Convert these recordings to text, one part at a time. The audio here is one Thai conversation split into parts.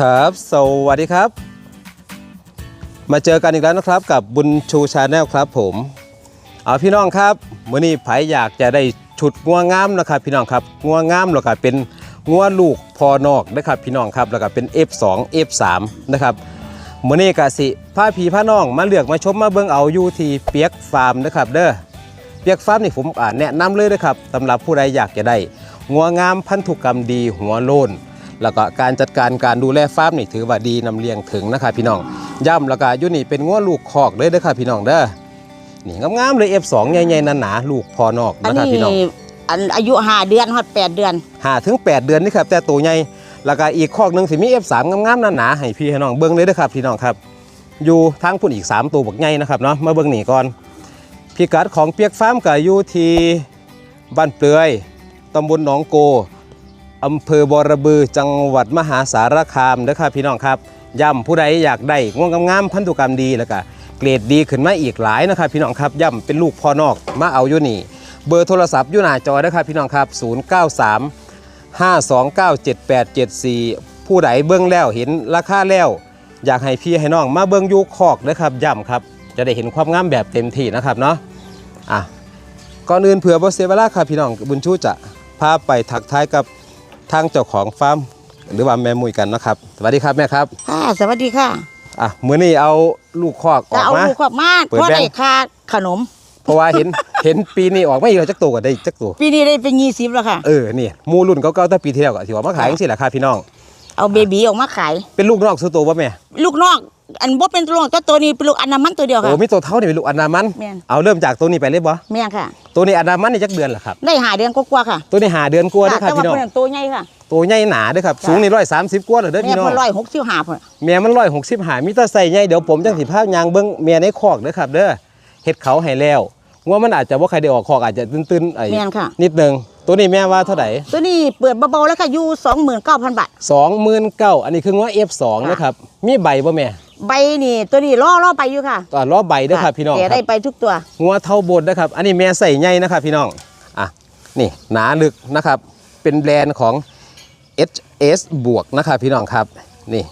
ครับ สวัสดีครับ มาเจอกันอีกแล้วนะครับกับบุญชูชาแนลครับผม เอาพี่น้องครับมื้อนี้ไผอยากจะได้ชุดงัวงามนะครับ พี่น้องครับงัวงามแล้วก็เป็นงัวลูกพอนอกนะครับ พี่น้องครับแล้วก็เป็น F2 F3 นะครับมื้อนี้กสิพาพี่พาน้องมาเลือกมาชมมาเบิ่งเอาอยู่ที่เปียกฟาร์มนะครับ เด้อเปียกฟาร์มนี่ผมอ่านแนะนำเลยนะครับสำหรับผู้ใดอยากจะได้งัวงามพันธุกรรมดีหัวโลน แล้วก็การจัดการการดูแลฟาร์มนี่ถือว่าดีนำเลี้ยงถึงนะครับพี่น้องย่ำแล้วก็อยุนี่เป็นง้วลูกคอกเลยเด้อครับพี่น้องเด้อนี่งามๆเลย F2 ใหญ่ๆหนาๆลูกพอนอกอันนะครับนี้พี่น้องอันอายุห้าเดือนฮอดแปดเดือนหาถึง8เดือนนี่ครับแต่ตัวใหญ่แล้วก็อีกคอกหนึงสิมี F3 งามๆหนาๆให้พี่ให้น้องเบิ่งเลยเด้อครับพี่น้องครับ อยู่ทางพุ่นอีก 3 ตัวบักใหญ่นะครับเนาะมาเบิ่งนี่ก่อนพิกัดของเปียกฟาร์มก็อยู่ที่บ้านเปลือยตำบลหนองโก อำเภอบอระบือจังหวัดมหาสารคามเด้อครับพี่น้องครับย่ำผู้ใดอยากได้ง่วงงามพันธุกรรมดีแล้วก็เกรดดีขึ้นมาอีกหลายนะครับพี่น้องครับย่ำเป็นลูกพ่อนอกมาเอาอยู่นี่ เบอร์โทรศัพท์อยู่หน้าจอเด้อครับพี่น้องครับ 093 529 7874 ผู้ใดเบิ่งแล้วเห็นราคาแล้ว อยากให้พี่ให้น้องมาเบิ่งยูคอกเด้อครับย่ำครับจะได้เห็นความงามแบบเต็มที่นะครับเนาะอะก่อนอื่นเผื่อบ่เสียเวลาครับพี่น้องบุญชูจะพาไปทักท้ายกับ ทางเจ้าของฟาร์มหรือว่าแม่มุยกันนะครับสวัสดีครับแม่ครับค่ะสวัสดีค่ะอะมื้อนี้เอาลูกคอกอจะอกเอามา ลูกขอบมาเปิดเพราะแบงค์ ได้ค่าขนม เพราะว่าเห็นเห็นปีนี้ออกมาอีกแล้วจักตัวก็ได้จักตัว ปีนี้ได้เป็นยี่สิบแล้วค่ะ เออนี่หมูรุ่นเก่าๆแต่ปีที่แล้วก็ถือว่ามาขายจังซี่แหละครับพี่น้อง เอาเบบีออกมาขาย เป็นลูกนอกซื้อตัวบ่แม่ลูกนอก อันบ่เป็นตัวตัวตัวนี้เป็นลูกอนามันตัวเดียวโอ้ค่ะมีตัวเท่านี่เป็นลูกอันดามัน แม่น เอาเริ่มจากตัวนี้ไปเลยบ่แม่ค่ะ ตัวนี้อันดามันนี่จักเดือนล่ะครับ ได้หาเดือนกว่าๆค่ะตัวนี้หาเดือนกว่าเด้อครับแต่ว่าพี่น้อง เพิ่นตัวใหญ่ค่ะ ตัวใหญ่หนาเด้อครับจ้ะสูงนี่130กว่าเลยเด้อแม่พี่น้องเพิ่นร้อยหกสิบห้าพุ่นแม่มัน160หามีแต่ใส่ใหญ่เดี๋ยวผมจังสิพายางเบิ่งแม่ในคอกเด้อครับ เด้อเฮ็ดเขาให้แล้วว่ามันอาจจะบ่ใครได้ออกคอกอาจจะตื้นๆไอ้แม่นค่ะ นิดนึง ตัวนี้แม่ว่าเท่าไหร่ตัวนี้เปิดเบาๆแล้วค่ะอยู่สองหมื่นเก้าพันบาท สองหมื่นเก้าอันนี้คือว่า F2 ค่ะ นะครับ มีใบป่ะแม่ใบนี่ตัวนี้ล่อล่อไปอยู่ค่ะต่อล้อใบเด้วยครับพี่น้องแต่ครัได้บไปทุกตัว งัวเท่าบนนะครับ อันนี้แม่ใส่ใหญ่นะครับพี่น้อง อะ นี่หนาลึกนะครับ เป็นแบรนด์ของ HS บวกนะครับพี่น้องครับ นี่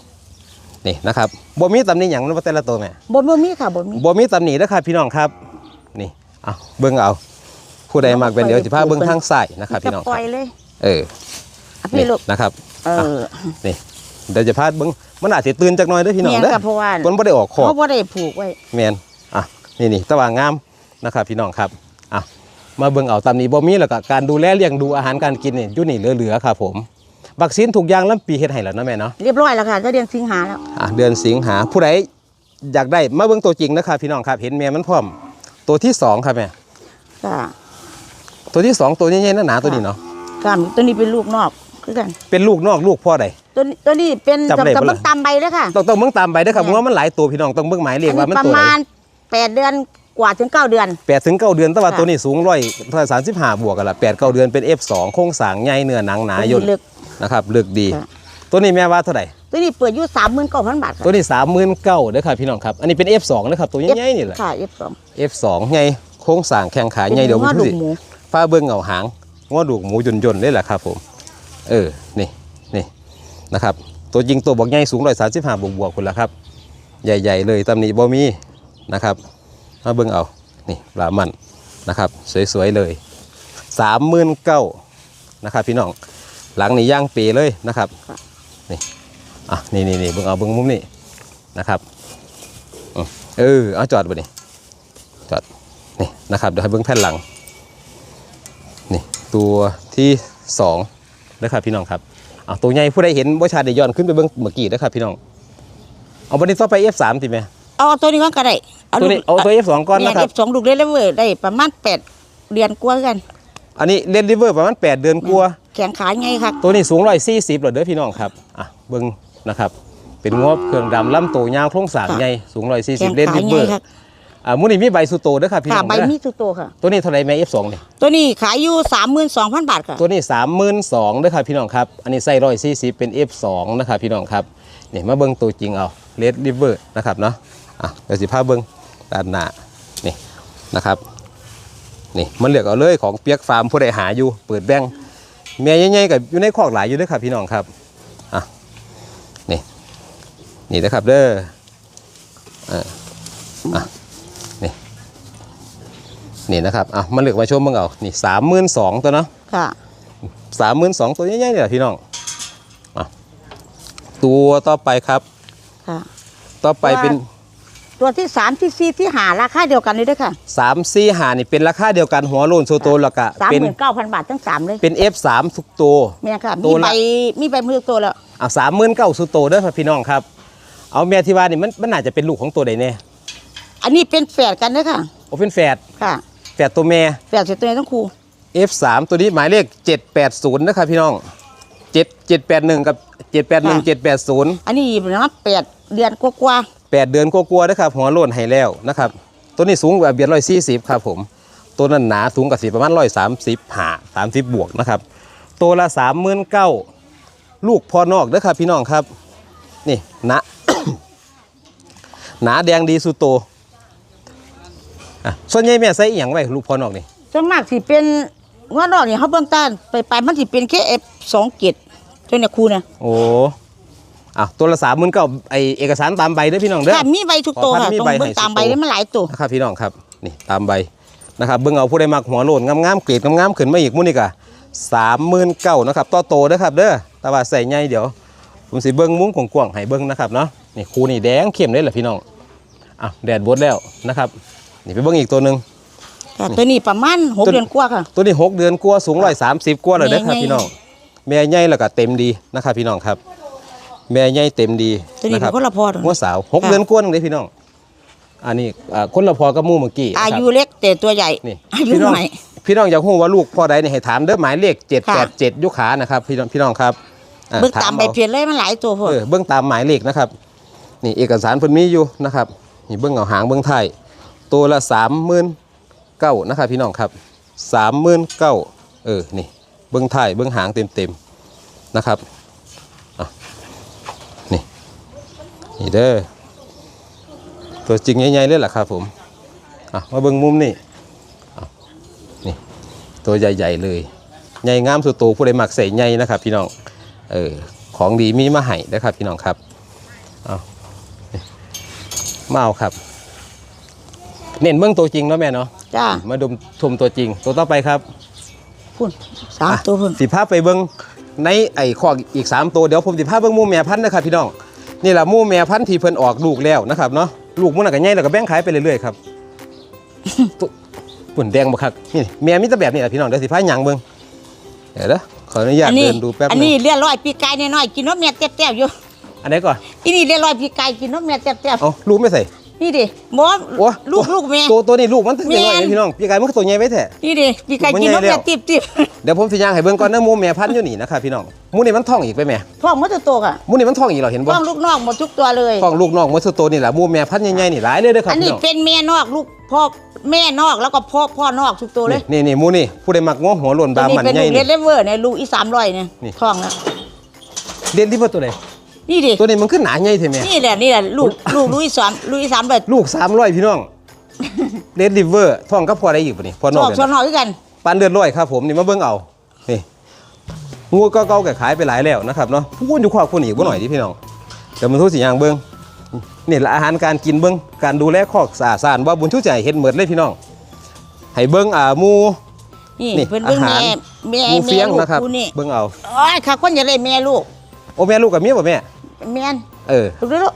นี่นะครับบ่มีตำหนิหยังนะว่าแต่ละตัวแม่บนบ่มีค่ะบนมีบ่มีตำหนินะครับพี่น้องครับ นี่ เอาเบิ่งเอา ผู้ใดมากเป็นเดี๋ยวสิพาเบิ่งทางซ้ายนะครับพี่น้องปคล่รัอบยเลย เอออะนี่พี่ลูกนะครับเออนี่เดี๋ยวจะพาเบิ้งมันอาจจะตื่นจักหน่อยเด้อพี่น้องแม่นเด้อค่ะเพราะว่าคนบ่ได้ออกคอกเขาบ่ได้ผูกไว้แมนอะนี่นี่ตะวางงามนะครับพี่น้องครับอะมาเบิ่งเอาตามนี้บ่มีแล้วก็การดูแลเลี้ยงดูอาหารการกินนี่อยู่นี่เหลือๆครับผมวัคซีนทุกอย่างลำปีเฮ็ดให้แล้วนะแม่เนาะเรียบร้อยแล้วค่ะจะเดือนสิงหาแล้วอะเดือนสิงหาผู้ใดอยากได้มาเบิ่งตัวจริงนะครับพี่น้องครับ เห็นแม่มันพร้อม ตัวที่สองครับแม่ค่ะ ตัวที่สองตัวใหญ่ๆหนาๆตัวนี้เนาะค่ะตัวนี้เป็นลูกนอกคือกัน เป็นลูกนอกลูกพ่อใดตัวนี้ตัวนี้เป็นจำได้กับปะเบิ่ล่ะงตามใบเลยค่ะต้องต้องเบิ่งตามไปเด้อครับแม่เพราะว่ามันหลายตัวพี่น้องต้องเบิ่งหมายเลขว่ามันประตัวไหนมาณแปดเดือนกว่าถึงเก้าเดือนแปดถึงเก้าเดือนแต่ว่าค่ะตัวนี้สูงร้อยสามสิบห้าบวกกันละแปดเก้าเดือนเป็น F2 โครงสร้างใหญ่เนื้อหนังหนาตัวยนี้นลึกนะครับลึกดีค่ะตัวนี้แม่ว่าเท่าไหร่ตัวนี้เปิดอยู่สามหมื่นเก้าพันบาทค่ะตัวนี้สามหมื่นเก้าเด้อครับพี่น้องครับ อันนี้เป็น F2 นะครับตัวใหญ่ๆนี่แหละค่ะเอฟสอง F2 ใหญ่โครงสร้างแข้งขาใหญ่เดี๋ยวเป็นมันหัสิดู ฟ้าเบิ้องเหงาหางงอดูกหมูยนยนๆเลยแหละครับผม เออ นี่ นี่ นะครับ ตัวจริงตัวบอกใหญ่สูงร้อยสามสิบห้าบวกบวกๆคุณละครับ ใหญ่ ๆ เลยตำหนิบ่มีนะครับ มาเบิ้งเอา นี่ปลามันนะครับ สวย ๆ เลยสามหมื่นเก้านะครับ พี่น้อง หลังนี่ย่างเปเลยนะครับ นี่ อะ นี่นี่นี่เบิ้งเอาเบิ้งมุมนี่นะครับเออ เอาจอดไปนี่จอด นี่นะครับ เดี๋ยวให้เบิ้งแผ่นหลัง ตัวที่สองนะครับพี่น้องครับเอาตัวใหญ่ผู้ใดเห็นบ่ชาได้ย้อนขึ้นไปเบิ้งเมื่อกี้นะครับพี่น้องเอาบันนี้ต่อไป F3 ติแม่เอาตัวนี้ก่อนก็ได้ตัวนี้เอาตัว F2 ก่อนนะครับเอฟสองลูกเล่นเวอร์ได้ประมาณแปดเดือนกว่ากัน อันนี้เลนดิเวอร์ประมาณ 8 เดือนกลัวาแข็งขาไงค่ะตัวนี้สูงร้อยสี่สิบเหรอเด้อพี่น้องครับอะเบิ้งนะครับเป็นงวเครื่องดำลำโตวยาวโครงสร้างค่ะใหญ่สูงร้อยสี่แข็สิบงเลนขาดิไงเวอร์ค่ะ อ่ามุนี่มีใบสุโตเด้อครับพี่ค่ะน้องใบเด้อมีสุโตค่ะ ตัวนี้เท่าไหร่แม่ F2 นี่ตัวนี้ขายอยู่สามหมื่นสองพันบาทค่ะ ตัวนี้สามหมื่นสองด้วยครับพี่น้องครับ อันนี้ไส้ร้อยสี่สิบเป็น F2 นะครับพี่น้องครับนี่มาเบิ้งตัวจริงเอาเลดริเวอร์นะครับเนาะอะเดี๋ยวสิพาเบิ้งด้านหน้านี่นะครับนี่มันเลือกเอาเลยของเปียกฟาร์มผู้ใดหาอยู่เปิดแบงค์แม่ใหญ่ๆกับอยู่ในคอกหลายอยู่ด้วยครับพี่น้องครับอะนี่นี่นะครับเด้อเอออะนี่ นี่นะครับอะมาเลือกมาชมมึงเอานี่สามหมื่นสองตัวเนาะค่ะสามหมื่นสองตัวใหญ่ๆเนี่ยพี่น้องอะตัวต่อไปครับค่ะ ต่อไปเป็นตัวที่สามที่สี่ที่หาราคาเดียวกันเลยเด้วยค่ะสามสี่หานี่เป็นราคาเดียวกันหัวโลนโซโตแล้วก็สามเป็นหมื่นเก้าพันบาททั้งสามเลยเป็น F3 ทุกตัวแม่ค่ะตัมีวละใบมีใบมือตัวแล้วอะสามหมื่นเก้าสุโตเด้อครับพี่น้องครับ เอาเมียที่ว่านี่มันมันน่าจะเป็นลูกของตัวใดแน่อันนี้เป็นแฝดกันเด้วยค่ะโอเป็นแฝดค่ะ แฝดตัวแม่แฝดเสร็จตัวนี้ต้องครู F3 ตัวนี้หมายเลข 780 นะครับพี่น้อง 7 781 กับ 781 780 อันนี้ประมาณแปดเดือนกว่า8 เดือนกลัวๆนะครับหัวโล้นให้แล้วนะครับ ตัวนี้สูงกว่าเบียดร้อยสี่สิบครับผม ตัวนั้นหนาสูงกว่าสีประมาณร้อยสามสิบหาสามสิบบวกนะครับ ตัวละสามหมื่นเก้าลูกพอนอกเด้อครับพี่น้องครับ นี่หนาหนาแดงดีสุดโต อะส่วนใหญ่แม่ใส่อหย่างไว้ลูกพอนอกนี่ๆส่วนมากสิเป็นว่านอกนี่เขาเบื้องต้นไปไปมันสิเป็นแค่เอฟสองเกตตัวเนี่ยครูเนี่ยโอ้อะตัวละสามหมื่นเก้าไอเอกสารตามใบเด้อพี่น้องเด้อ ค่ะมีใบทุกตัวขอพัค่ะนมีตรงใบเบื้องให้ตามทุกใบตัวนี่มันหลายตัว นะครับพี่น้องครับนี่ตามใบนะครับเบิ่งเอาผู้ใดมักหัวโลนงามๆเกรดงามๆขึ้นมาอีกหมู่นี่กะสามหมื่นเก้านะครับต่อโตเด้อครับเด้อแต่ว่าใส่ใหญ่เดี๋ยว ผมสิเบิ่งมุ้งกว้างๆให้เบิ่งนะครับเนาะนี่คูนี่แดงเข้มเลยแหละพี่น้องอะแดดบดแล้วนะครับ นี่ไปเบิ่งอีกตัวหนึ่ง ค่ะตัวนี้ประมาณหกตัว เดือนกว่าค่ะ ตัวนี้หกเดือนกว่าสูงร้อยสามสิบกว่าเลยเด้อครับแม่ใหญ่ พี่น้องแม่ใหญ่แล้วก็เต็มดีนะครับพี่น้องครับ แม่ใหญ่เต็มดีตัวนี้นะคเป็รับนคนละพอตัวหัวสาวหกค่ะ เดือนกว่านึงเลยพี่น้อง อันนี้อ่าคนละพอกับหมู่เมื่อกี้นะอาครับยุเล็กแต่ตัวใหญ่นี่อายุพี่น้องหน่อย พี่น้องอยากรู้ว่าลูกพ่อใดเนี่ยให้ถามเด้อหมายเลขเจ็ดค่ะแปดเจ็ดยุขานะครับพี่น้องพี่น้องครับอะเบื้องตามใบเอเพียนเลยมันหลายตัวพอ เออเบื้องตามหมายเลขนะครับ นี่เอกสารเพิ่นมีอยู่นะครับนี่เบื้องเอาหางเบื้องไทาย ตัวละสามหมื่นเก้านะครับพี่น้องครับสามหมื่นเก้าเออนี่เบื้องไทายเบื้องหางเต็มเต็มๆนะครับอะนี่นี่เด้อตัวจริงใหญ่ๆเลยล่ะครับผมอะมาเบื้องมุมนี่นี่ตัวใหญ่ๆเลยใหญ่งามสุดโตผู้ใดมักใส่ใหญ่นะครับพี่น้องเออของดีมีมาให้นะครับพี่น้องครับเอานี่มาเอาครับ เน้นเบื้องตัวจริงเนาะแม่เนาะจ้ามาดมชมตัวจริง ตัวต่อไปครับพุ่นสามอะตัวพุ่นสิภาพไปเบิ้งในไอ้ข้ออีก 3 ตัวเดี๋ยวผมสิภาพเบิ้งหมูแม่พันธุ์นะครับพี่น้องนี่แหละหมูแม่พันธุ์ที่เพิ่นออกลูกแล้วนะครับเนาะลูกมันน่ะก็ใหญ่แล้วก็แบ่งขายไปเรื่อยๆครับตัวปุ่นแดงบ่ครับนี่แม่มีแต่แบบนี้แหละพี่น้องเดี๋ยวสิพาหยังเบิ้งเดี๋ยวเด้อขออนุญาตอันนี้เดินดูแป๊บอันนึนี้งเลี้ยร้อยปีกายน้อยๆกินนมแม่แต้วๆอยู่อันไหนก่อนอีนี่เลี้ยร้อยปีกายกินนมแม่แต้วเอาลูกไม่ใส่ๆ นี่ดิหมอโอ้ลูกลูกแม่ ตัวตัวนี้ลูกมันถึงแม่น้อยๆพี่น้องพี่กายมันก็ตัวใหญ่ไว้แท้นี่ดิปีกายกินนมมันใหญ่แล้แม่วติบติบเดี๋ยวผมสิย่างให้เบิ้งก่อนเด้อหมูแม่พันธุ์อยู่นี่นะครับพี่น้องหมูนี่มันท้องอีกไปแม่ท้องมันจะโตค่ะหมูนี่มันท้องอีกเหรอเห็นบ่ท้องลูกนอกหมดทุกตัวเลยท้องลูกน้องมันสุดโตนี่แหละหมูแม่พันธุ์ใหญ่ๆนี่หลายเลยเด้อครับอันพี่นี้น้องเป็นแม่นอกลูกพ่อแม่นอกแล้วก็พ่อพ่อนอกทุกตัวเลยนี่นี่หมูนี่ผู้ใดมักง้อหัวหล่นตัวบานี้มันเป็นใหญ่ลูกเลนี่ดเลเวอร์เนี่ยลูกอีสามร้อยเนี่ยนี่ท้องแล้วเรียนที่ว่าตัวไหน นี่ดิตัวนี้มันขึ้นหนาใหญ่เท่ไหมนี่แหละนี่แหละลูกลูกลูกอีสามลูกอีสามร้อยลูกสามร้อยพี่น้องเรดริเวอร์ท้องก็พอได้อยู่ปะนี่พอนชอกอบเลยชวนหน่อยกันปันเดือดร้อยครับผมนี่มาเบิ่งเอานี่งูก็เก่าๆก็ขายไปหลายแล้วนะครับเนาะพูดอยู่ขวาคนอีกบ่หน่อยดิพี่น้องเดี๋ยวมันทุกสิ่งอย่างเบิ่งนี่ละอาหารการกินเบิ่งการดูแลคอกสะอาดสะอาดว่าบุญชูใจเห็นเหมือนเลยพี่น้องให้เบิ่งอ่าหมูนี่นี่เพิ่นเบิ่งอาหารแม่หมูแม่เฟียงแม่ลูกนะครับกูนี่เบิ่งเอาโอ้ยข้าคนอย่าเลยแม่ลูกโอ้แม่ลูกกับเมียบ่แม่ แม่นเออ ลูกเด้อลูก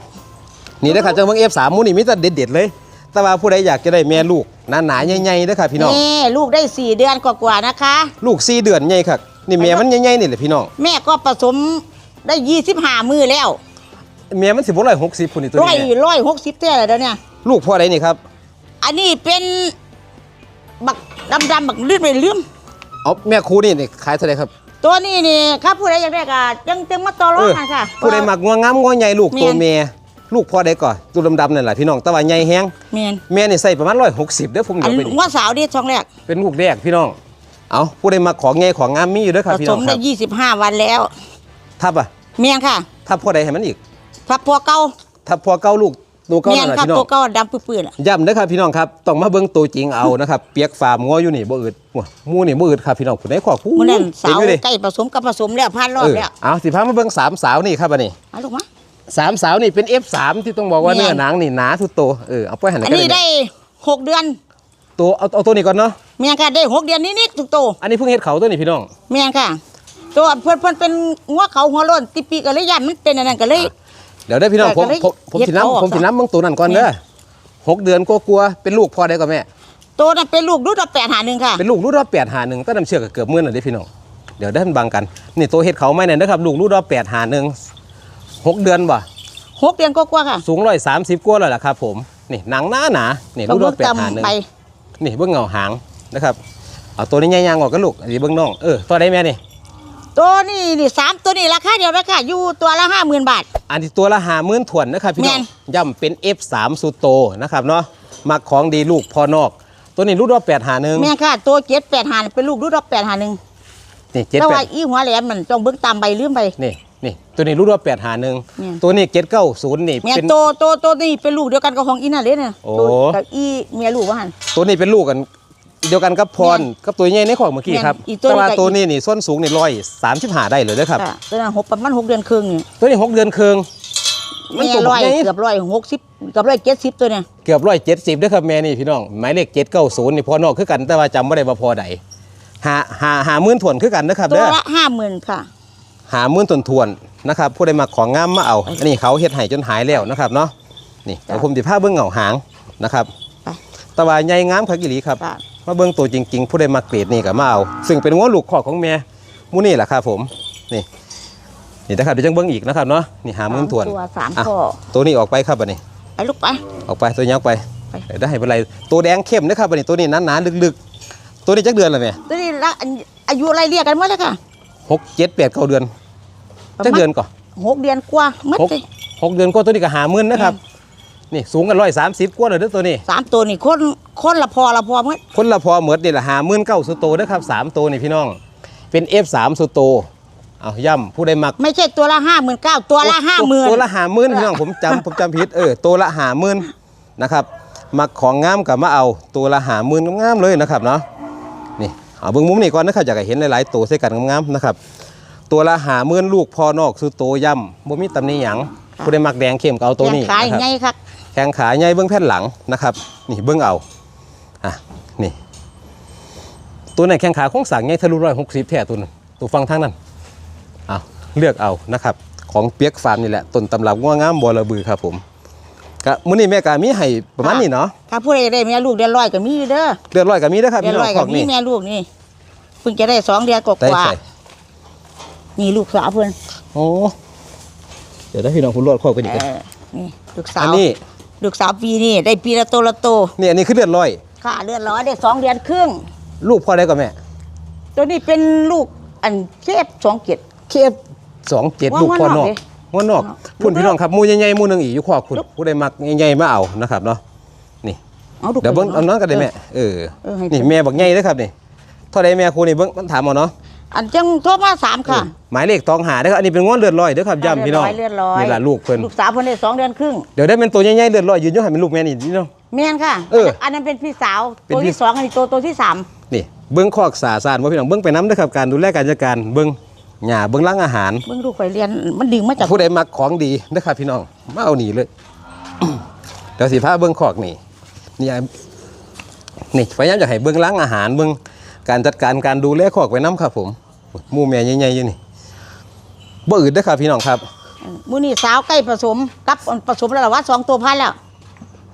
นี่นะครับจังเบิ่ง F3 หมูนี่มีแต่เด็ดๆเลย แต่ว่าผู้ใดอยากจะได้แม่ลูกหนาๆใหญ่ๆเด้อครับพี่น้องแม่ลูกได้สี่เดือนกว่าๆนะคะ ลูก4เดือนใหญ่ครับนี่แม่มันใหญ่ๆนี่แหละพี่น้องแม่ก็ผสมได้ยี่สิบห้ามือแล้วแม่มันสิบ่ร้อยหกสิบพุ่นนี่ตัวร้อยนี้แม่ร้อยหกสิบเท่าไหร่แล้วเนี่ย ลูกพ่อใดนี่ครับอันนี้เป็นบักดำๆบักลื่นไปลื่นเอาแม่ครูนี่นี่ขายเท่าไหร่ครับ ตัวนี้นี่ครับผู้ใดอยากได้ก็จังจังมาต่อรองกันค่ะ ผู้ใดมักงัวงามงัวใหญ่ลูกแม่นตัวแม่ลูกพ่อใดก่อนตัวดำๆนั่นแหละพี่น้องแต่ว่าใหญ่แฮงแม่นแม่นี่ใส่ประมาณ160เด้อผมอัเดี๋นยวไปนี่ว่าสาวเดีท้องแรกเป็นลูกแรกพี่น้องเอาผู้ใดมักของใหญ่ของงามมีอยู่เด้อคผรับพี่สน้อมงคได้รับยี่สิบห้าวันแล้วทับอะเมียนค่ะทับพ่อใดให้มันอีกทับพอเก่าทับพ่อเก้าลูก ตัวเก้าเมียนนั่นแหละครับพี่น้อตังวเก่าดำปื้อๆน่ะย้ำนะครับพี่น้องครับต้องมาเบิ่งตัวจริงเอานะครับเปียกฟาร์มงัวอยู่นี่บ่อึดหัวหมูนี่บ่อึดครับพี่น้องผู้ใดขอผู้มื่อนั้นเต็สามวอยู่เลยใกล้ผสมกับผสมแล้วพันรอเอบอแล้วเอาสิพามาเบิ่งสามสาวนี่ครับอันนี้มาลูกมาสามสาวนี่เป็น F3 ที่ต้องบอกว่าแม่นเนื้อหนังนี่หนาสุดโตเออเอาไปหันอันกันนี้เลยได้แม่หกเดือน ตัวเอาเอาตัวนี้ก่อนเนาะเมียค่ะได้หกเดือนนิดๆทุกโตวอันนี้เพิ่งเฮ็ดเขาตัวนี้พี่น้องเมียค่ะตัวเพื่อนเพื่อนเป็นงัวเขาหัวโล้นติปีก็เลยยันมันเป็นอันนั้นก็เลย เดี๋ยวได้พี่น้องผมแต่ก็ได้ผมผมเฮ็ดสิเขาออกน้ำผมสิซะน้ำเบิ่งตัวนั้นก่อนแม่เด้อหกเดือนก็กลัวเป็นลูกพ่อได้ก่อนแม่ตัวนั้นเป็นลูกดูดแปดหาหนึ่งค่ะ เป็นลูกรูดรอบแปดหาหนึ่งก็นำเชือกกับเกือบหมื่นน่ะเด้พี่น้องเดี๋ยวได้มันบังกัน นี่ตัวเฮ็ดเขาไม่เนี่ยนะครับ ลูกรูดรอบแปดหาหนึ่งหกเดือนบ่หกเดือนก็กว่าๆค่ะสูงร้อยสามสิบกว่าแล้วล่ะครับผมนี่หนังหน้าหนานี่ก็รูดรเบิ่องบแปดหาหนึ่งจำไป นี่เบิ้งเงาหางนะครับเอาตัวนี้ย่างๆออกกันลูกอันนี้เบิ้งน้องเออตัวได้แม่นี่ ตัวนี้นี่สามตัวนี้ราคาเดียวนะค่ะอยู่ตัวละห้าหมื่นบาท อันที่ตัวละหาหมื่นถวนนะครับพี่น้องแม่นย่ำเป็น F3 สุโตนะครับเนาะมักของดีลูกพอนอก ตัวนี้รูดรอบแปดหาหนึ่งแม่ค่ะตัวเจ็ดแปดหาเป็นลูกดูดแปดหาหนึ่งนี่เจ็ดแต่แปว่าดอีหัวแหลมมันต้องเบิ่งตามใบลืมไป นี่นี่ตัวนี้รูดรอบแปดหาหนึ่งแม่นตัวนี้เจ็ดเก้าศูนย์นี่เมียเป็น โตโตโตนี่เป็นลูกเดียวกันกับของอีน่าเลยเนี่ยโอ้ ตัวกับอีเมียลูกว่าหันตัวนี้เป็นลูกกัน เดียวกันกับพรแม่นกับตัวใหญ่ในของเมื่อกี้แม่นครับอีตัวแต่ว่านี้กับตัวนี้นี่ส้นสูงนี่ร้อยสามสิบห้าได้เลยนะครับค่ะตัวนั้นหกประมาณหกเดือนครึ่งนี่ตัวนี้หกเดือนครึ่งมันแม่ตัวร้อยใหญ่เกือบร้อยหกสิบเกือบร้อยเจ็ดสิบตัวเนี่ย เกือบร้อยเจ็ดสิบด้วยครับแม่นี่พี่น้องหมายเลขเจ็ดเก้าศูนย์นี่พอนอกคือกันแต่ว่าจำไม่ได้ว่าพอใดหาหาหาหมื่นถวนคือกันนะครับตัวเด้อละห้าหมื่นค่ะ หาหมื่นถวนถวนๆนะครับผู้ใดมาของงามมาเอาอันนี้เขาเฮ็ดให้จนหายแล้วนะครับเนาะนี่จ้ะเดี๋ยวผมติผ้าเบื้องเหงาหางนะครับไป แตะวาใหญ่งามครับกิลีครับ ค่ะ มาเบิ่งตัวจริง ๆ ผู้ใดมาเกรดนี่ก็มาเอาซึ่งเป็นงัวลูกขอกของแม่หมูนี่แหละครับผมนี่นี่นะครับเดี๋ยวจังเบิ่งอีกนะครับเนาะนี่หาหมื่นถวนตัวสามอะข้อตัวนี้ออกไปครับบัดนี้ไปลูกไปออกไปตัวนี้ออกไปไปเดี๋ยวได้ให้เป็นไรตัวแดงเข้มนะครับบัดนี้ตัวนี้หนาๆลึกๆ ตัวนี้จักเดือนละแม่ตัวนี้ละอายุอะไรเรียกกันหมดเลยค่ะหกเจ็ดแปดเก้าเดือนประจักมาณเดือนก่อนหกเดือนกว่าหมัดหกเลยหกเดือนก็ตัวนี้ก็หาหมื่นนะครับ นี่สูงกันร้อยสามสิบกว่าเลยเด้อตัวนี้ สามตัวนี่คนคนละพอละพอหมัดคนละพอเหมือดนี่แหละหาหมื่นเก้าสุโตนะครับสามตัวนี่พี่น้อง เป็น F3 สุโตเอาย่ำผู้ใดมักไม่ใช่ตัวละห้าหมื่นเก้าตัวละห้าหมื่นตัวละหาหมื่นพี่น้องผมจำผมจำผิดเออตัวละหาหมื่นนะครับมักของงามกับมาเอาตัวละหาหมื่นงามๆเลยนะครับเนาะนี่เอาเบิ่งมุมนี้ก่อนนะครับอยากให้เห็นหลายๆตัวใส่กันงามๆนะครับตัวละหาหมื่นลูกพอนอกสุโตย่ำบ่มีตำหนิหยังผู้ใดมักแดงเข้มก็เอาตัวนี้แขขายนะครับไงครับ แข้งขาใหญ่เบื้องแผ่นหลังนะครับนี่เบื้องเอาอะนี่ตัวไหนแข้งขาโค้งสั่งใหญ่ทะลุร้อยหกสิบแท่ตัวนึงตัวฟังทางนั้นเอาเลือกเอานะครับของเปียกฟาร์มนี่แหละต้นตำรับง่วงงามบอระบือครับผมก็มื้อนี้แม่กามีให้ประมาณนี้เนาะถ้าผู้ใดได้แม่ลูกเดือนร้อยก็มีอยู่เด้อเดือดร้อยก็มีนะครับเดือพี่นน้อร้อยงขก็องมีนี่แม่ลูกนี่เพิ่งจะได้สองเดือนกได้ว่าใส่ๆนี่ลูกสาวเพิ่นโอ้เดี๋ยวได้พี่น้องคุณรอดครอบกันอีกเอกันอนี่ลูกสาอัวนนี้ ลูกสาวปีนี่ได้ปีละโตละโตนี่อันนี้คือเดือดร้อย ค่ะเดือนร้อยได้สองเดือนครึ่ง ลูกพ่อได้ก่อนแม่ ตัวนี้เป็นลูกอันเชฟสองเกียรติ เคฟสองเจ็ดว่าลูกพ่อนอกว่านอกดิว่านอกลูกพุ่นพี่น้องครับหมูใหญ่ๆหมูหนึงอีกอยู่ขอบคุณลูกผู้ใดมักใหญ่ๆมาเอานะครับเนาะนี่เอาดูเดี๋ยวเบิ้งเอาน้องกันได้แม่เออเออให้ นี่แม่บอกใหญ่เด้อครับนี่เท่าใดแม่ครูนี่เบิ้งมันถามเอาเนาะ อันจังโทรมาสามค่ะเออหมายเลขตองหาเด้อครับอันนี้เป็นง้อนเลือดลอยเด้อครับย้ำพี่น้องเลือดร้อย นี่ล่ะลูกเพิ่นลูกสาวเพิ่นได้สองเดือนครึ่งเดี๋ยวได้เป็นตัวใหญ่ๆเลือดลอยยืนอยู่ให้เป็นลูกแม่นี่พี่น้อง แม่นค่ะเอออันนั้นเป็นพี่สาวเป็นตัวพี่ ที่สองอันนี้ตัวตัวที่สามนี่เบิ้งคอกสาสานว่าพี่น้องเบิ้งไปน้ำเด้อครับการดูแลการจัดการเบิ้งหญ้าเบิ้งล้างอาหาร เบิ่งลูกไปเรียนมันดึงมาจากผู้ใดมักของดีเด้อครับพี่น้องมาเอาหนีเลย เดี๋ยวสิพาเบิ้งคอกนี่นี่อะนี่พยายามจะให้เบิ้งล้างอาหารเบิ้งการจัดการการดูแลคอกไว้น้ำครับผม หมูแม่ใหญ่ๆอยู่นี่บ่อืดเด้อครับพี่น้องครับมื้อนี้สาวใกล้ผสมกับผสมแล้วล่ะว่าสองตัวพันแล้ว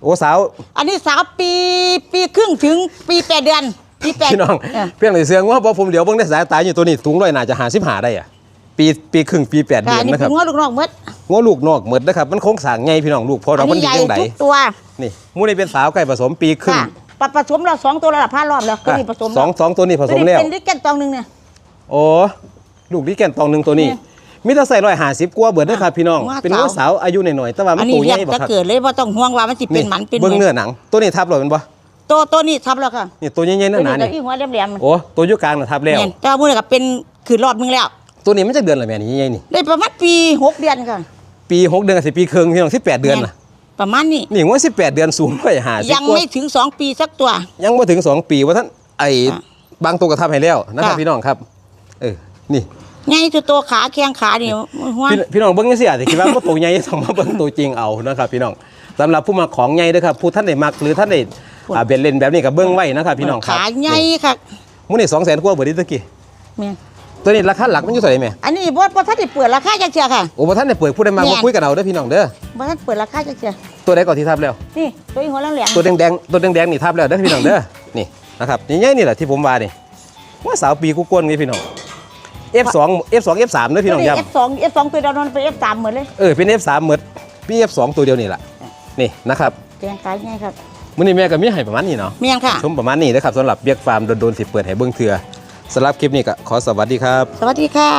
โอ้สาว อันนี้สาวปีปีครึ่งถึงปีแปดเดือนปีแปดพี่น้องเออเพียงแต่เสียงว่าพอผมเดี๋ยวเบิ่งได้สายตาอยู่ตัวนี้สูงร้อยน่าจะหาสิบหาได้อะปีปีครึ่งปีแปดค่ะเดือนอันนี้นะคเป็รับนงัวลูกน้องหมดงัวลูกนอกเหมือนนะครับมันโค้งสร้างไงพี่น้องลูกพออัเรานมันนี้ดีใหญ่จังไดทุกตัวนี่หมูนี่เป็นสาวไก่ผสมปีครึ่งค่ะปะผสมเราสองตัวแล้วล่ะพันรอบแล้วตัวนี้ผสมสองสองตัวนี้ผสมตัวแล้วนี้เป็นลิกแกนตองหนึงเนี่ย โอ้ลูกนี่แก่นตองหนึ่งตัวนี้เนี่ยมิตรใส่ร้อยหาสิบกว่าเบิดนะครับพี่น้องว่าเป็นงัวสาวสาวอายุหน่อยๆแต่ว่ามัอันนนี้ตัวใหเรียญ่กบ่จะครับเกิดเลยว่าต้องห่วงว่ามันสิเป็นหมันเป็นเบิ่งเนื้อหนัง ตัวนี้ทับเลยมันบ่ตัวตัวนี้ทับแล้วค่ะนี่ตัวใหญ่ๆตัวหนานี้ๆก็นี่อีหัวแหลมๆมันโอ้ตัวอยุกลางน่ะทับแล้ว แม่นแต่ว่ามื้อนี้ก็เป็นคือรอบนึงแล้ว ตัวนี้มันจะเดือนอะไรแม่นี่ใหญ่ๆนี่ ได้ประมาณปีหกเดือนค่ะปีหกเดือนกับสิปีครึ่งพี่น้องสิบแปดเดือนน่ะประมาณนี้นี่ว่าสิบแปดเดือนสูงร้อยหาสิบยังกว่า ไม่ถึงสองปีสักตัว ยังไม่ถึงสองปีว่าท่านไอ้ค่ะบางตัวกระทำให้แล้วนะครับค่ะ พี่น้องครับ เออนี่ไงตัวตัวขาแข้งขานี่หัวพี่พี่น้องเบิ้งจังซี่อาจจะคิดว่าบ่ตัวใหญ่ต้องมาเบิ้งตัวจริงเอานะครับ พี่น้องสำหรับผู้มาของใหญ่เด้อครับผู้ท่านได้มักหรือท่านได้อ่าเป็นเล่นแบบนี้ก็เบิ้งไว้นะครับพี่น้องครับขาใหญ่ค่ะมื้อนี้200,000กว่าเบิดดิตะกี้แม่นตัวนี้ราคาหลักมันอยู่เท่าไหร่แม่อันนี้บ่บ่ทันได้เปิดราคาจักเทื่อค่ะโอ้บ่ท่านได้เปิดผู้ใดมาแม่มาคุยกันเอาเด้อพี่น้องเด้อบ่ทันเปิดราคาจักเทื่อตัวใดก่อนที่ทับแล้วนี่ตัวอีหัวแหลมๆตัวแดงๆตัวแดงๆนี่ทับแล้วเด้อพี่น้องเด้อนี่นะครับนี่ใหญ่นี่แหละที่ผมว่านี่ว่าสาวปีกูกวนนี่พี่น้อง F2 F2 F3 เด้อพี่น้องย้ F2 F2 ตัวเดียวนั่นเป็น F3 เหมือนเลยำเออเป็น F3 หมดพี่ F2 ตัวเดียวนี่แหละนี่นะครับแข้งขาใหญ่ครับมื้อนี้แม่ก็มีให้ประมาณนี้เนาะแม่นค่ะ ชมประมาณนี้นะครับสำหรับเบียกฟาร์มโดนๆสิเปิดให้เบิ่งเทื่อสำหรับคลิปนี้ก็ขอสวัสดีครับ สวัสดีค่ะ